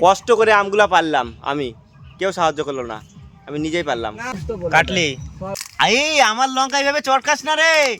কষ্ট করে আমগুলা পারলাম আমি। কেউ সাহায্য করল না। আমি নিজেই পারলাম। কাটলি। এই আমার লঙ্কা এইভাবে চটকাস না রে।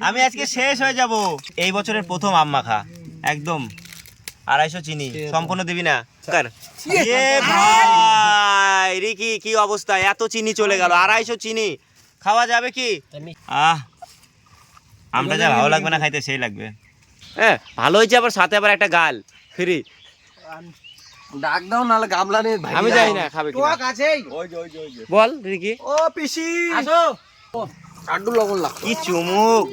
আমি আজকে শেষ হয়ে যাব। এই বছরের প্রথম আম মাখা। একদম। আড়াইশো চিনি। সম্পূর্ণ দিবি না? ভাই রিকি কি অবস্থা? এত চিনি চলে গেল। আড়াইশো চিনি। খাওয়া যাবে কি? আহ। আমটা যা ভালো লাগবে না খাইতে সেই লাগবে। হ্যাঁ ভালো হয়েছে আবার সাথে আবার একটা গাল। ফ্রি। ডাক দাও নাহলে গামলা নিয়ে আমি জানি না খাবে কি বল রিকি ও পিসি। আসো। আড্ডু লবণ লাগ কি চুমুক।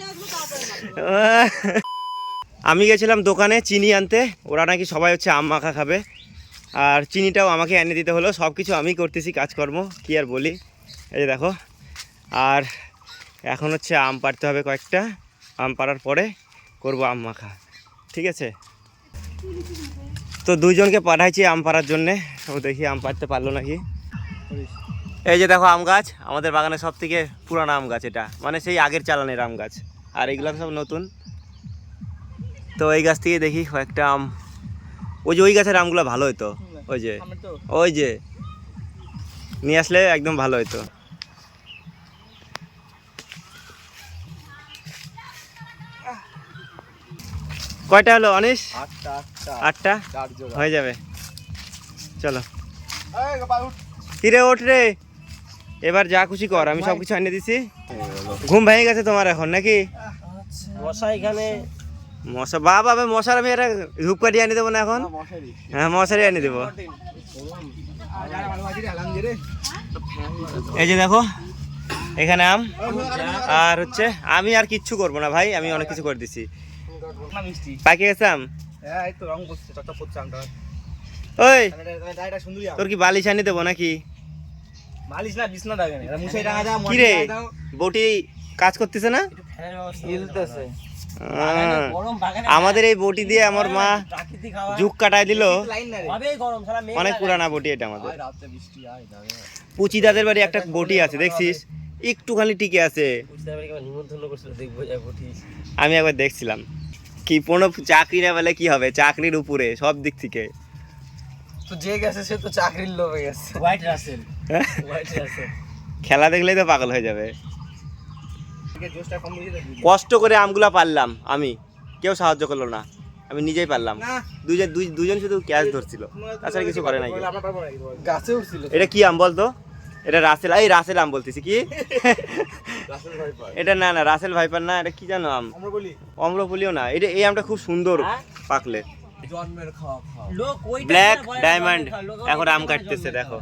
আমি গেছিলাম দোকানে চিনি আনতে। ওরা নাকি সবাই হচ্ছে আম মাখা খাবে। আর চিনিটাও আমাকে এনে দিতে হলো। সব কিছু আমি করতেছি কাজকর্ম। কি আর বলি? এই যে দেখো। আর এখন হচ্ছে আম পাড়তে হবে কয়েকটা। আম পাড়ার পরে করব আম মাখা। ঠিক আছে? তো দুইজনকে পাঠাইছি আম পাড়ার জন্যে। ও দেখি আম পাড়তে পারল নাকি। এই যে দেখো আম গাছ আমাদের বাগানে সব থেকে পুরানো আম গাছ এটা। মানে সেই আগের চালানের আম গাছ। আর এগুলো সব নতুন। তো এই গাছ থেকে দেখি কয়েকটা আম। ওই যে ওই গাছের আমগুলো ভালো হতো ওই যে। ওই যে। নিয়ে আসলে একদম ভালো হতো কয়টা হলো অনিশ? আটটা হয়ে যাবে। চলো। এই কিরে ওঠ রে। এবার যা খুশি কর আমি সব কিছু এনে দিছি। ঘুম ভেঙে গেছে তোমার এখন নাকি? মশা এখানে। মশা বা বাবা মশার আমি একটা ধূপকাঠি এনে দেবো না এখন? হ্যাঁ মশারি এনে দেবো। এই যে দেখো এখানে আম। আর হচ্ছে আমি আর কিচ্ছু করব না ভাই আমি অনেক কিছু করে দিছি। পাকে গেছে আম হ্যাঁ এই তো রং করছে চটচট করছে আমটা। ওই এটা সুন্দরী আম। তোর কি বালিশ এনে দেবো নাকি? মালিশ না বিছনা দাও এটা মুছে টাঙা দাও কি রে বটি কাজ করতেছে না? হিলতেছে। আমাদের এই বটি দিয়ে আমার মা যুগ কাটায় দিল। না অনেক পুরানা বটি এটা আমাদের। পুচি দাদের বাড়ি একটা বটি আছে দেখছিস? একটুখানি টিকে আছে। নিমন্ত্রণ করছিল দেখব যাব ঠিক আমি একবার দেখছিলাম। কি কোনো চাকরি না পেলে কি হবে? চাকরির উপরে সব দিক থেকে। তো যে গেছে সে তো চাকরির লোভে গেছে। হোয়াইট রাসেল হ্যাঁ? হোয়াইট রাসেল খেলা দেখলেই তো পাগল হয়ে যাবে। কষ্ট করে আমগুলা পারলাম আমি। কেউ সাহায্য করল না। আমি নিজেই পারলাম। না। দুজন দুই দুজন শুধু ক্যাচ ধরছিল। তাছাড়া কিছু করে নাই গাছে উঠছিল। এটা কি আম বলতো? এটা রাসেল এই রাসেল আম বলতেছি কি? এটা না না রাসেল ভাইপার না এটা কি জানো আম? আমরা অম্রপলিও না এটা এই আমটা খুব সুন্দর পাকলে। জন্মের খাওয়া খাওয়া। ব্ল্যাক ডায়মন্ড এখন আম কাটতেছে দেখো।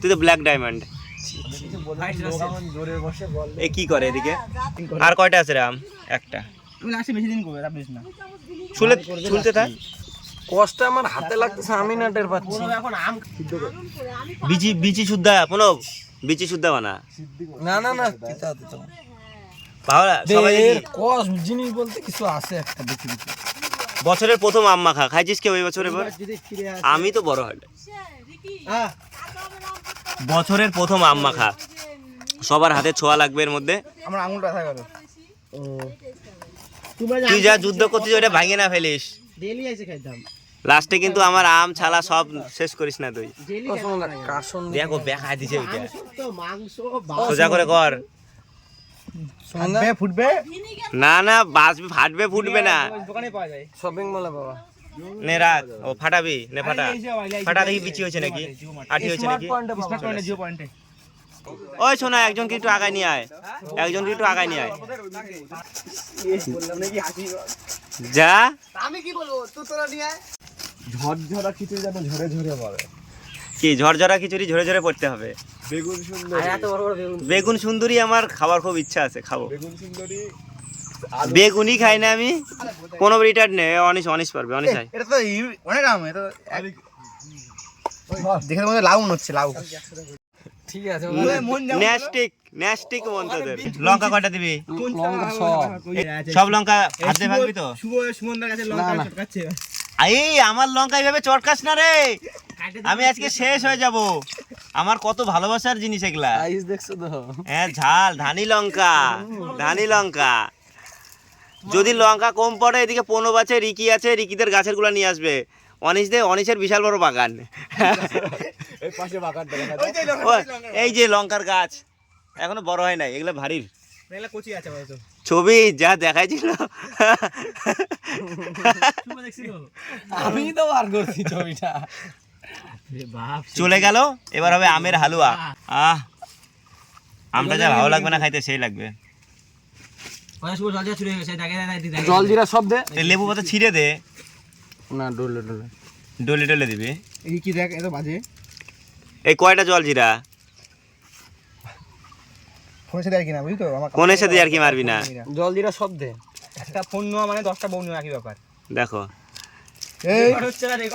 তুই তো ব্ল্যাক ডায়মন্ড জোরে বসে বল। এ কি করে এদিকে? আর কয়টা আছে রে আম? একটা। তুমি লাস্টে বেশি দিন করবে না। ছুলে ছুলতে থাক। কষ্ট আমার হাতে লাগতেছে আমি না টের পাচ্ছি। এখন আম বিচি বিচি শুদ্ধা কোনো বিচি শুদ্ধা বানা। না না না তিতা তিতা। ভালো সবাই দেখি। জিনিস বলতে কিছু আছে একটা দেখি দেখি। বছরের প্রথম আম মাখা খাইছিস কেউ এই বছর এবার আমি তো বড় হয় হ্যাঁ বছরের প্রথম আম মাখা। সবার হাতে ছোঁয়া লাগবে এর মধ্যে। আমার গেল তুই যা যুদ্ধ করছিস ওটা ভাঙে না ফেলিস। ডেলি এসে খাইতাম। লাস্টে কিন্তু আমার আম ছালা সব শেষ করিস না তুই। দেখো বেকায় দিছে ওইটা। সোজা করে কর। ফুটবে? না না বাসবে ফাটবে ফুটবে না। দোকানে পাওয়া যায়। শপিং মলে বাবা নে রাখ। ও ফাটাবি। নে ফাটা। ফাটা দেখি বিচি হয়েছে নাকি? আঠি হয়েছে নাকি? ওই শোনা একজনকে একটু আগায় নিয়ে আয়। একজনকে একটু আগায় নিয়ে আয়। বললাম নাকি হাসি। যা। আমি কি বলব? তুই তোরা নিয়ে আয়। ঝরঝরা খিচুড়ি যেন ঝরে ঝরে পড়ে। কি ঝরঝরা খিচুড়ি ঝরে ঝরে পড়তে হবে? বেগুন সুন্দরী। এত বড় বড় বেগুন। বেগুন সুন্দরী আমার খাবার খুব ইচ্ছা আছে খাব। বেগুন সুন্দরী বেগুনই খাই না আমি। কোনো রিটার্ড নেই অনিশ অনিশ পারবে অনিশ আয়। এটা তো অনেক আম এটা দেখে মনে লাউ মনে হচ্ছে লাউ। ঠিক আছে ন্যাস্টিক ন্যাস্টিক মন তোদের লঙ্কা কয়টা দিবি? লঙ্কা সব। লঙ্কা হাতে ভাগবি তো? শুভ সুমনদার কাছে লঙ্কা চটকাচ্ছে। এই আমার লঙ্কা এইভাবে চটকাস না রে। আমি আজকে শেষ হয়ে যাব। আমার কত ভালোবাসার জিনিস এগুলা। দেখছ তো? হ্যাঁ ঝাল ধানি লঙ্কা ধানি লঙ্কা। যদি লঙ্কা কম পড়ে এদিকে পনো আছে রিকি আছে রিকিদের গাছেরগুলা নিয়ে আসবে। অনিশ দে অনিশের বিশাল বড় বাগান। এই যে লঙ্কার গাছ। এখনও বড় হয় নাই এগুলো ভারীর ছবি যা দেখাইছিল। আমি তো বার করছি ছবিটা। চলে গেল এবার হবে আমের হালুয়া। আহ। আমটা যা ভালো লাগবে না খাইতে সেই লাগবে। জল জিরা সব দে। লেবু পাতা ছিঁড়ে দে। না ডলে ডলে। ডলে ডলে দিবি। এই কি দেখ এত বাজে। এই কয়টা জল জিরা? ফোন সাথে আর কি না বুঝলি তো? আমার কোনের সাথে আর কি মারবি না? জল জিরা সব দে। একটা ফোন নেওয়া মানে দশটা বউ নেওয়া একই ব্যাপার। দেখো।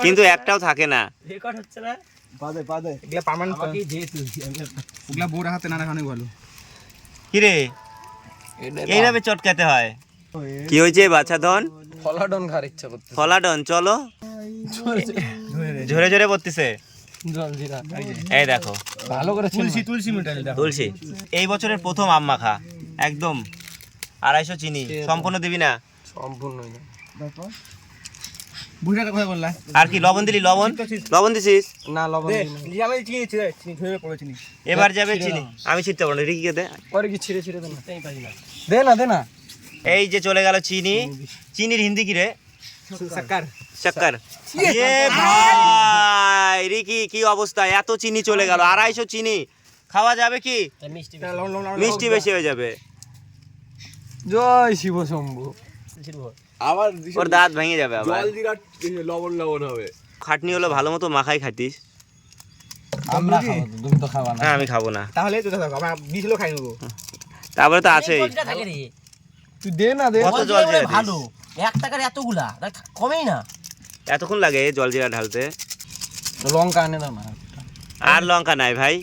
কিন্তু একটাও থাকে না। পাদে পাদে এগুলা পার্মানেন্ট ওগুলা বউর হাতে না রাখানোই ভালো। কিরে? এইভাবে চটকাতে হয়। কি হয়েছে বাচ্চা ধন? ফলাডন খার ইচ্ছা করতে ফলাডন চলো। ঝরে ঝরে পড়তেছে এই দেখো। ভালো করে তুলসী তুলসী তুলসী। এই বছরের প্রথম আম মাখা। একদম আড়াইশো চিনি। সম্পূর্ণ দিবি না? সম্পূর্ণ বুঝাটা কথা বললা আর কি লবণ দিলি? লবণ? লবণ দিছিস? না লবণ আমি চিনি চিনি ধরে পড়ে চিনি। এবার যাবে চিনি। আমি ছিটতে পারব রিকিকে দে? পরে কি ছিড়ে ছিড়ে দে না। দে না দে না। এই যে চলে গেল চিনি। চিনির হিন্দি কি রে? সাকার চক্কর এ ভাই! রিকি কি অবস্থা? এত চিনি চলে গেল। আড়াইশো চিনি। খাওয়া যাবে কি? মিষ্টি বেশি হয়ে যাবে। জয় শিব শম্ভু। আবার ওর দাঁত ভেঙে যাবে আবার। জল জিরা লবণ লবণ হবে। খাটনি হলো ভালো মতো মাখাই খাটিস আমরা খাব তুমি তো খাবা না। হ্যাঁ আমি খাব না। তাহলে তো দেখো আমরা খাই নেব তারপরে তো আছেই। তুই দে না দে। কত জল ভালো। এক টাকার এতগুলা কমেই না। এতক্ষণ লাগে জল জিরা ঢালতে। লঙ্কা আনে দাও না। আর লঙ্কা নাই ভাই।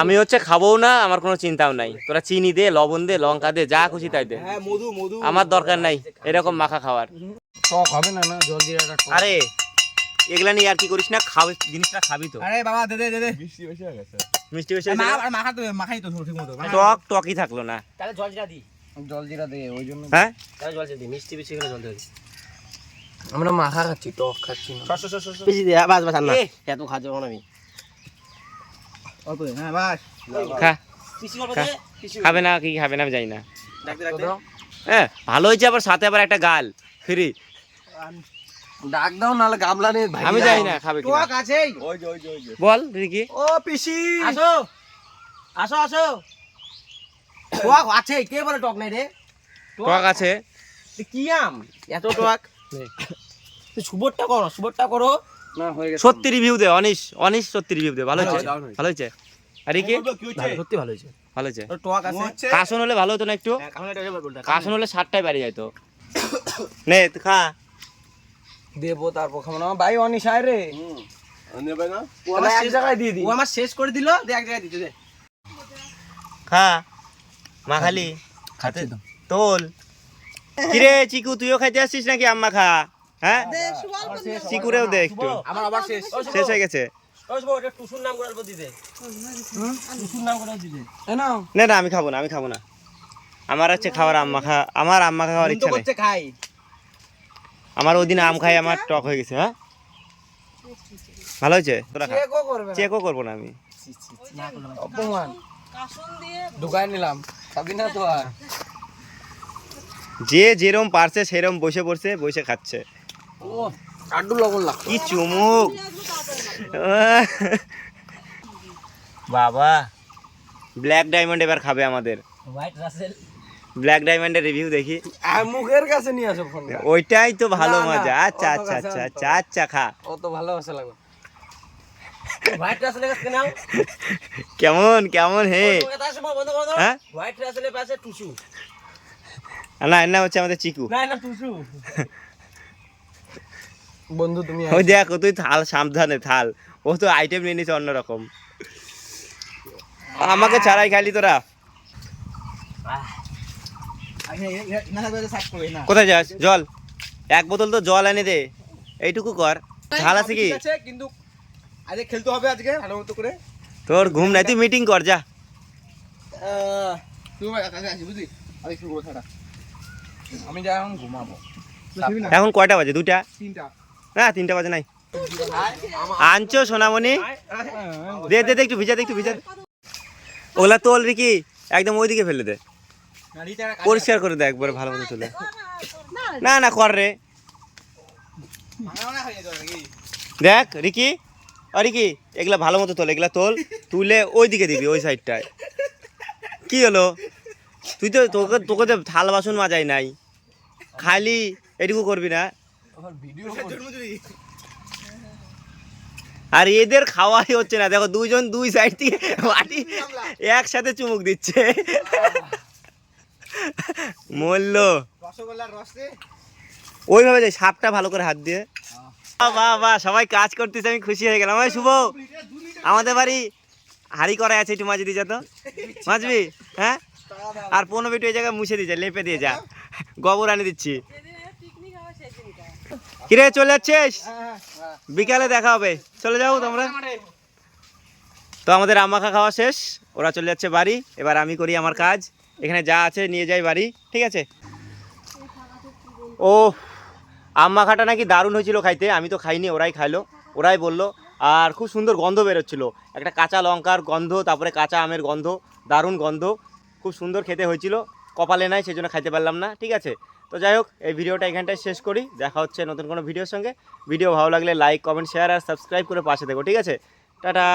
আমি হচ্ছে খাব না আমার কোনো চিন্তাও নাই। তোরা চিনি দে লবণ দে লঙ্কা দে যা খুশি তাই দে। হ্যাঁ মধু মধু। আমার দরকার নাই এরকম মাখা খাওয়ার। টক হবে না না? জল টক। আরে এগুলা নিয়ে আর কি করিস না খাবি জিনিসটা খাবি তো। আরে বাবা দে দে দে দে। বৃষ্টি বেশি হয়ে গেছে। মিষ্টি বেশি? মাখা তো মাখাই তো ঠিক মতো টক টকই থাকল না। তাহলে জল জিরা দি। জল জিরা দে ওই জন্য। হ্যাঁ? তাহলে জল জিরা দি মিষ্টি বেশি করে জল আমরা মাখা খাচ্ছি টক খাচ্ছি না। বেশি দে বাস বাস না এত খাওয়া যাব না আমি। অল্প হ্যাঁ বাস। খা। করব খা। দে খাবে না কি খাবে না আমি জানি না। ডাকতে ডাকতে। হ্যাঁ ভালো হয়েছে আবার সাথে আবার একটা গাল ফ্রি। ডাক দাও নাহলে গামলা নিয়ে আমি জানি না খাবে কি টক আছে ওই যে ওই যে ওই যে। বল রিকি ও পিসি। আসো। আসো আসো। টক আছে কে বলে টক নাই রে? টক আছে। কি আম? এত টক। সুবরটা করো সুবরটা করো। না হয়ে গেছে। সত্যি রিভিউ দে অনিশ অনিশ সত্যি রিভিউ দে ভালো হয়েছে। ভালো হয়েছে? আর ভালো, সত্যি ভালো হয়েছে। ভালো হয়েছে। টক আছে। কাশন হলে ভালো হতো না একটু? হ্যাঁ, কাশন হলে বাড়ি যাইতো নে খা। দেবো তারপর খাব না। ভাই অনিশ আয় রে। নেবে না? ও আমার এক জায়গায় দিয়ে দি ও আমার শেষ করে দিল দে এক জায়গায় দিতে দে। খা। মা খালি তোল। কিরে চিকু তুইও খাইতে আসছিস নাকি আম্মা খা? হ্যাঁ? চিকুরেও দে একটু। আমার আবার শেষ। শেষ হয়ে গেছে। না না আমি খাব না আমি খাব না। আমার হচ্ছে খাওয়ার আম্মা খা আমার আম্মা খাওয়ার ইচ্ছা নেই। খাই। আমার ওই দিন আম খাই আমার টক হয়ে গেছে হ্যাঁ? ভালো হয়েছে? তোরা খা। চেকও চেকও করব না আমি। অপমান। ঢুকাই নিলাম। খাবি না তো আর। যে যেরম পারছে সেরম বসে পড়ছে বসে খাচ্ছে। ও আড্ডু লবণ কি চুমুক। বাবা ব্ল্যাক ডায়মন্ড এবার খাবে আমাদের। হোয়াইট রাসেল ব্ল্যাক ডায়মন্ডের রিভিউ দেখি। আর মুখের কাছে নিয়ে আসো ফোন ওইটাই তো ভালো মজা। আচ্ছা আচ্ছা আচ্ছা আচ্ছা আচ্ছা খা। ও তো ভালোবাসা লাগবে। হোয়াইট রাসেলের কাছে নাও। কেমন কেমন হে? হ্যাঁ? হোয়াইট রাসেলের পাশে টুসু। না এর নাম হচ্ছে আমাদের চিকু। না না টুসু। বন্ধু তুমি ওই দেখো তুই থাল সাবধানে থাল। ও তো আইটেম নিয়ে নিছে অন্যরকম আমাকে ছাড়াই খালি তোরা। কোথায় যাস? জল। এক বোতল তো জল এনে দে। এইটুকু কর। ঝাল আছে কি? কিন্তু আজকে খেলতে হবে আজকে ভালো মতো করে। তোর ঘুম নাই তুই মিটিং কর যা। তুই ভাই কাছে আসি বুঝলি? আজকে শুরু করো। আমি যা এখন ঘুমাবো। এখন কয়টা বাজে? দুটা তিনটা। না তিনটা বাজে নাই। আনছো সোনামণি? দে দে দে একটু ভিজা দে একটু ভিজা। ওগুলা তোল রিকি। একদম ওইদিকে ফেলে দে। পরিষ্কার করে দে একবার ভালো মতো তুলে। না না কর রে। দেখ রিকি। ও রিকি এগুলা ভালো মতো তোল এগুলা তোল। তুলে ওই দিকে দিবি ওই সাইডটায় কি হলো? তুই তো তোকে তোকে তো থাল বাসন মাজাই নাই। খালি এটুকু করবি না। আর এদের খাওয়াই হচ্ছে না। দেখো দুজন দুই সাইড থেকে মাটি একসাথে চুমুক দিচ্ছে। রসে ওইভাবে যাই সাপটা ভালো করে হাত দিয়ে। বাহ বাহ সবাই কাজ করতেছে আমি খুশি হয়ে গেলাম। শুভ। আমাদের বাড়ি হাড়ি করা আছে একটু মাঝে দিয়ে যা তো। মাছবি আর পনেরো মিনিট ওই জায়গায় মুছে দিয়ে যা, লেপে দিয়ে যা। গোবর আনি দিচ্ছি। কিরে, চলে যাচ্ছিস? বিকালে দেখা হবে। চলে যাও তোমরা। তো আমাদের আম্মাখা খাওয়া শেষ। ওরা চলে যাচ্ছে বাড়ি। এবার আমি করি আমার কাজ। এখানে যা আছে নিয়ে যাই বাড়ি। ঠিক আছে? ও আম্মা খাটা নাকি দারুণ হয়েছিল খাইতে। আমি তো খাইনি, ওরাই খাইলো। ওরাই বলল, আর খুব সুন্দর গন্ধ বেরোচ্ছিল। একটা কাঁচা লঙ্কার গন্ধ, তারপরে কাঁচা আমের গন্ধ, দারুণ গন্ধ। খুব সুন্দর খেতে হয়েছিল। কপালে নাই সেই জন্য খাইতে পারলাম না, ঠিক আছে? তো যাই হোক, এই ভিডিওটা এখানটায় শেষ করি। দেখা হচ্ছে নতুন কোনো ভিডিওর সঙ্গে। ভিডিও ভালো লাগলে লাইক কমেন্ট শেয়ার আর সাবস্ক্রাইব করে পাশে দেখো ঠিক আছে? টাটা!